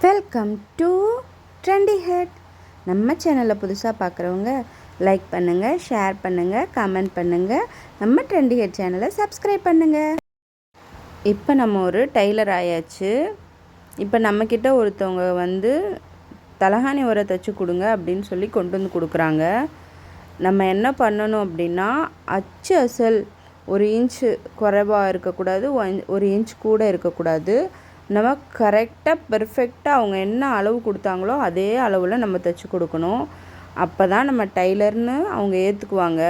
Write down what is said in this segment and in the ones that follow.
Welcome to trendy head நம்ம சேனலில் புதுசாக பார்க்குறவங்க லைக் பண்ணுங்கள் ஷேர் பண்ணுங்கள் கமெண்ட் பண்ணுங்கள் நம்ம ட்ரெண்டி ஹெட் சேனலை சப்ஸ்கிரைப் பண்ணுங்கள் இப்போ நம்ம ஒரு டெய்லர் ஆயாச்சு. இப்போ நம்மக்கிட்ட ஒருத்தவங்க வந்து தலகாணி உரை தைச்சி கொடுங்க அப்படின்னு சொல்லி கொண்டு வந்து கொடுக்குறாங்க. நம்ம என்ன பண்ணணும் அப்படின்னா அச்சு அசல் ஒரு இன்ச்சு குறைவாக இருக்கக்கூடாது ஒன்- ஒரு இன்ச் கூட இருக்கக்கூடாது. நம்ம கரெக்டாக பெர்ஃபெக்டாக அவங்க என்ன அளவு கொடுத்தாங்களோ அதே அளவில் நம்ம தைச்சி கொடுக்கணும். அப்போ தான் நம்ம டைலர்னு அவங்க ஏற்றுக்குவாங்க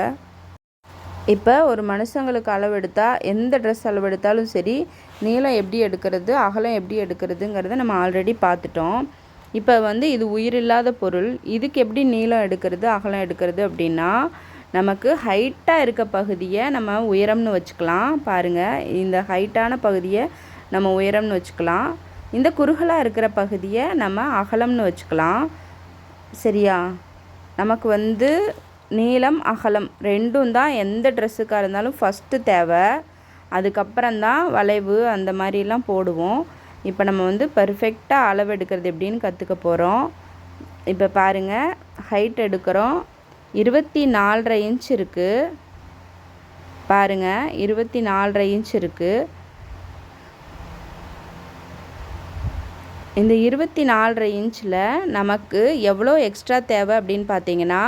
இப்போ ஒரு மனுஷங்களுக்கு அளவெடுத்தால் எந்த ட்ரெஸ் அளவெடுத்தாலும் சரி நீளம் எப்படி எடுக்கிறது அகலம் எப்படி எடுக்கிறதுங்கிறத நம்ம ஆல்ரெடி பார்த்துட்டோம். இப்போ வந்து இது உயிரில்லாத பொருள் இதுக்கு எப்படி நீளம் எடுக்கிறது அகலம் எடுக்கிறது அப்படின்னா நமக்கு ஹைட்டாக இருக்க பகுதியை நம்ம உயரம்னு வச்சுக்கலாம். பாருங்கள் இந்த ஹைட்டான பகுதியை நம்ம உயரம்னு வச்சுக்கலாம். இந்த குறுகலாக இருக்கிற பகுதியை நம்ம அகலம்னு வச்சுக்கலாம். சரியா? நமக்கு வந்து நீளம் அகலம் ரெண்டும் தான் எந்த ட்ரெஸ்ஸுக்காக இருந்தாலும் ஃபஸ்ட்டு தேவை. அதுக்கப்புறம் தான் வளைவு அந்த மாதிரிலாம் போடுவோம். இப்போ நம்ம வந்து பர்ஃபெக்டாக அளவு எடுக்கிறது எப்படின்னு கற்றுக்க போகிறோம் இப்போ பாருங்கள் ஹைட் எடுக்கிறோம். இருபத்தி நாலரை இன்ச் இருக்குது பாருங்கள் இருபத்தி நாலரை இன்ச் இருக்குது இந்த இருபத்தி நாலரை இன்ச்சில் நமக்கு எவ்வளோ எக்ஸ்ட்ரா தேவை அப்படின்னு பார்த்தீங்கன்னா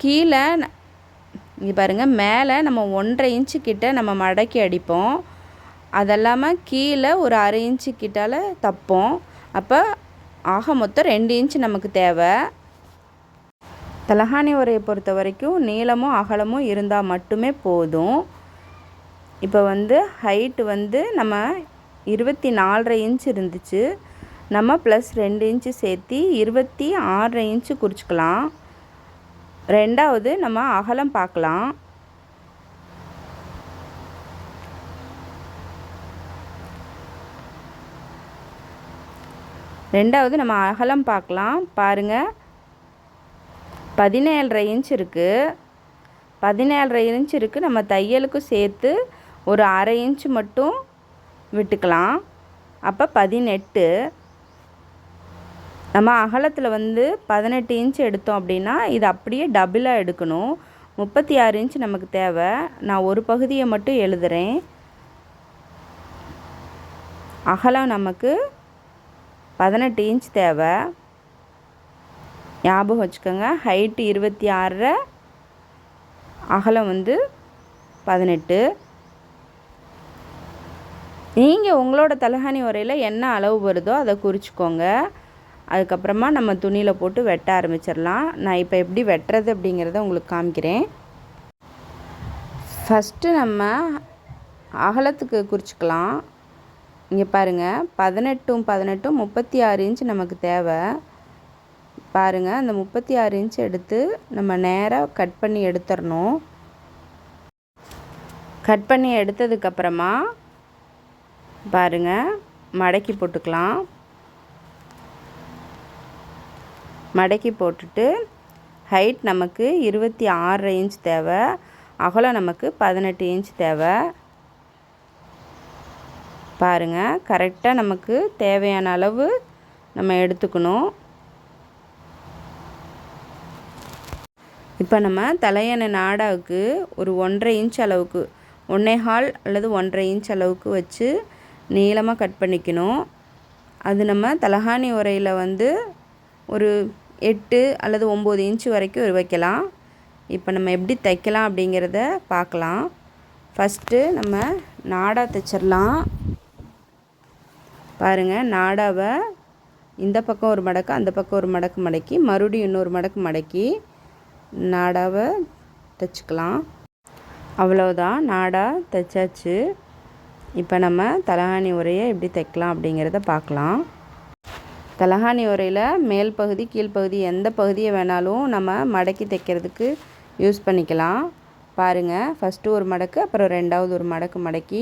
கீழே இங்கே பாருங்கள் மேலே நம்ம ஒன்றரை இன்ச்சு கிட்ட நம்ம மடக்கி அடிப்போம். அதெல்லாமல் கீழே ஒரு அரை இன்ச்சு கிட்டால தப்போம். அப்போ ஆக மொத்தம் ரெண்டு இன்ச்சு நமக்கு தேவை. தலகாணி உரையை பொறுத்த வரைக்கும் நீளமும் அகலமும் இருந்தால் மட்டுமே போதும். இப்போ வந்து ஹைட்டு வந்து நம்ம இருபத்தி நாலரை இன்ச் இருந்துச்சு. நம்ம ப்ளஸ் ரெண்டு இன்ச்சு சேர்த்து இருபத்தி ஆறரை இன்ச்சு குறிச்சிக்கலாம். ரெண்டாவது நம்ம அகலம் பார்க்கலாம். ரெண்டாவது நம்ம அகலம் பார்க்கலாம். பாருங்கள் பதினேழரை இன்ச் இருக்குது பதினேழரை இன்ச் இருக்குது நம்ம தையலுக்கும் சேர்த்து ஒரு அரை இன்ச் மட்டும் விட்டுக்கலாம். அப்போ பதினெட்டு. நம்ம அகலத்தில் வந்து பதினெட்டு இன்ச் எடுத்தோம் அப்படின்னா இது அப்படியே டபுளாக எடுக்கணும். முப்பத்தி ஆறு இன்ச் நமக்கு தேவை. நான் ஒரு பகுதியை மட்டும் எழுதுகிறேன் அகலம் நமக்கு பதினெட்டு இன்ச் தேவை. ஞாபகம் வச்சுக்கோங்க ஹைட்டு இருபத்தி ஆறரை அகலம் வந்து பதினெட்டு. நீங்கள் உங்களோட தலகாணி உரையில் என்ன அளவு வருதோ அதை குறிச்சிக்கோங்க. அதுக்கப்புறமா நம்ம துணியில் போட்டு வெட்ட ஆரம்பிச்சிடலாம். நான் இப்போ எப்படி வெட்டுறது அப்படிங்கிறத உங்களுக்கு காமிக்கிறேன். ஃபஸ்ட்டு நம்ம அகலத்துக்கு குறிச்சிக்கலாம். இங்கே பாருங்கள் பதினெட்டும் பதினெட்டும் முப்பத்தி ஆறு இன்ச் நமக்கு தேவை. பாருங்கள் அந்த முப்பத்தி ஆறு இன்ச் எடுத்து நம்ம நேராக கட் பண்ணி எடுத்துடணும். கட் பண்ணி எடுத்ததுக்கப்புறமா பாருங்கள் மடக்கி போட்டுக்கலாம். மடக்கி போட்டுட்டு ஹைட் நமக்கு இருபத்தி ஆறரை இன்ச் தேவை. அகலம் நமக்கு பதினெட்டு இன்ச் தேவை. பாருங்கள் கரெக்டாக நமக்கு தேவையான அளவு நம்ம எடுத்துக்கணும். இப்போ நம்ம தலையணை நாடாவுக்கு ஒரு ஒன்றரை இன்ச் அளவுக்கு ஒன்றேகால் அல்லது ஒன்றரை இன்ச் அளவுக்கு வச்சு நீளமாக கட் பண்ணிக்கணும். அது நம்ம தலகாணி உரையில் வந்து ஒரு எட்டு அல்லது ஒம்பது இன்ச் வரைக்கும் வைக்கலாம் இப்போ நம்ம எப்படி தைக்கலாம் அப்படிங்கிறத பார்க்கலாம். ஃபஸ்ட்டு நம்ம நாடா தைச்சிடலாம். பாருங்கள் நாடாவை இந்த பக்கம் ஒரு மடக்கு அந்த பக்கம் ஒரு மடக்கு மடக்கி மறுபடியும் இன்னொரு மடக்கு மடக்கி நாடாவை தைச்சிக்கலாம். அவ்வளோதான் நாடா தைச்சாச்சு. இப்போ நம்ம தலகாணி உரையை எப்படி தைக்கலாம் அப்படிங்கிறத பார்க்கலாம். தலகாணி உரையில் மேல் பகுதி கீழ்ப்பகுதி எந்த பகுதியை வேணாலும் நம்ம மடக்கி தைக்கிறதுக்கு யூஸ் பண்ணிக்கலாம். பாருங்கள் ஃபஸ்ட்டு ஒரு மடக்கு அப்புறம் ரெண்டாவது ஒரு மடக்கு மடக்கி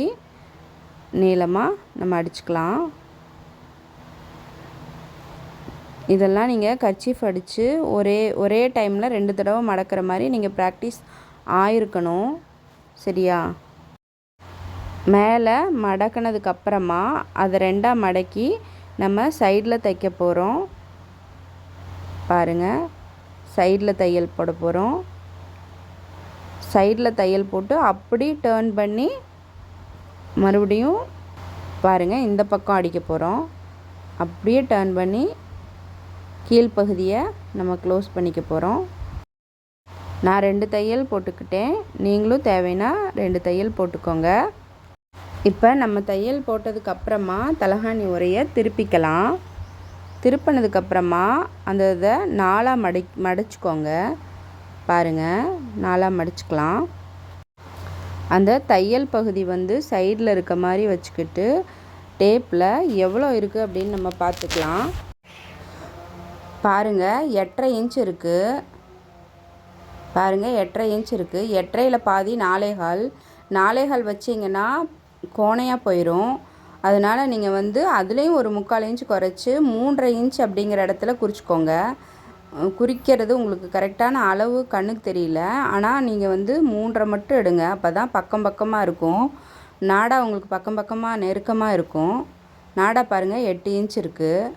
நீளமாக நம்ம அடிச்சுக்கலாம். இதெல்லாம் நீங்கள் கர்ச்சீஃப் அடித்து ஒரே ஒரே டைமில் ரெண்டு தடவை மடக்கிற மாதிரி நீங்கள் ப்ராக்டிஸ் ஆயிருக்கணும். சரியா? மேலே மடக்கினதுக்கப்புறமா அதை ரெண்டாக மடக்கி நம்ம சைடில் தைக்க போகிறோம் பாருங்கள் சைடில் தையல் போட போகிறோம் சைடில் தையல் போட்டு அப்படி டேர்ன் பண்ணி மறுபடியும் பாருங்கள் இந்த பக்கம் அடிக்க போகிறோம் அப்படியே டேர்ன் பண்ணி கீழ்ப்பகுதியை நம்ம க்ளோஸ் பண்ணிக்க போகிறோம் நான் ரெண்டு தையல் போட்டுக்கிட்டேன். நீங்களும் தேவைன்னா ரெண்டு தையல் போட்டுக்கோங்க. இப்போ நம்ம தையல் போட்டதுக்கப்புறமா தலகாணி உரையை திருப்பிக்கலாம். திருப்பினதுக்கப்புறமா அந்த இதை நாலாக மடி மடிச்சுக்கோங்க. பாருங்கள் நாலாக மடிச்சுக்கலாம். அந்த தையல் பகுதி வந்து சைடில் இருக்க மாதிரி வச்சுக்கிட்டு டேப்பில் எவ்வளோ இருக்குது அப்படின்னு நம்ம பார்த்துக்கலாம். பாருங்கள் எட்டரை இன்ச் இருக்குது பாருங்கள் எட்டரை இன்ச் இருக்குது எட்டரையில் பாதி நாலேகால் நாலேகால் வச்சிங்கன்னா கோணையாக போயிடும் அதனால் நீங்கள் வந்து அதுலேயும் ஒரு முக்கால் இன்ச் குறைச்சி மூன்றரை இன்ச் அப்படிங்கிற இடத்துல குறிச்சிக்கோங்க. குறிக்கிறது உங்களுக்கு கரெக்டான அளவு கண்ணுக்கு தெரியல. ஆனால் நீங்கள் வந்து மூன்றரை மட்டும் எடுங்க. அப்போ தான் பக்கம் பக்கமாக இருக்கும். நாடா உங்களுக்கு பக்கம் பக்கமாக நெருக்கமாக இருக்கும். நாடா பாருங்கள் எட்டு இன்ச் இருக்குது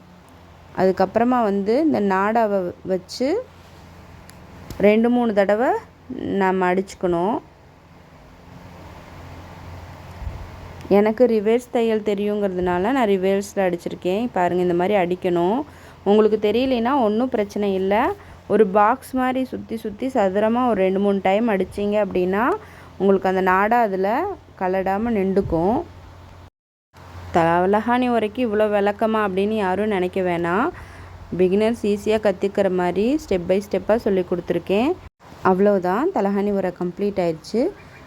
அதுக்கப்புறமா வந்து இந்த நாடாவை வச்சு ரெண்டு மூணு தடவை நம்ம அடிச்சுக்கணும். எனக்கு ரிவர்ஸ் தையல் தெரியுங்கிறதுனால நான் ரிவர்ஸில் அடிச்சிருக்கேன். பாருங்கள் இந்த மாதிரி அடிக்கணும். உங்களுக்கு தெரியலனா ஒன்றும் பிரச்சனை இல்லை. ஒரு பாக்ஸ் மாதிரி சுற்றி சுற்றி சதுரமாக ஒரு ரெண்டு மூணு டைம் அடிச்சிங்க அப்படின்னா உங்களுக்கு அந்த நாடா அதில் கலடாமல் நின்றுக்கும். தலகாணி வரைக்கும் இவ்வளோ விளக்கமா அப்படின்னு யாரும் நினைக்க வேணாம். பிகினர்ஸ் ஈஸியாக கற்றுக்கிற மாதிரி ஸ்டெப் பை ஸ்டெப்பாக சொல்லி கொடுத்துருக்கேன். அவ்வளோதான் தலகாணி உரை கம்ப்ளீட் ஆயிடுச்சு.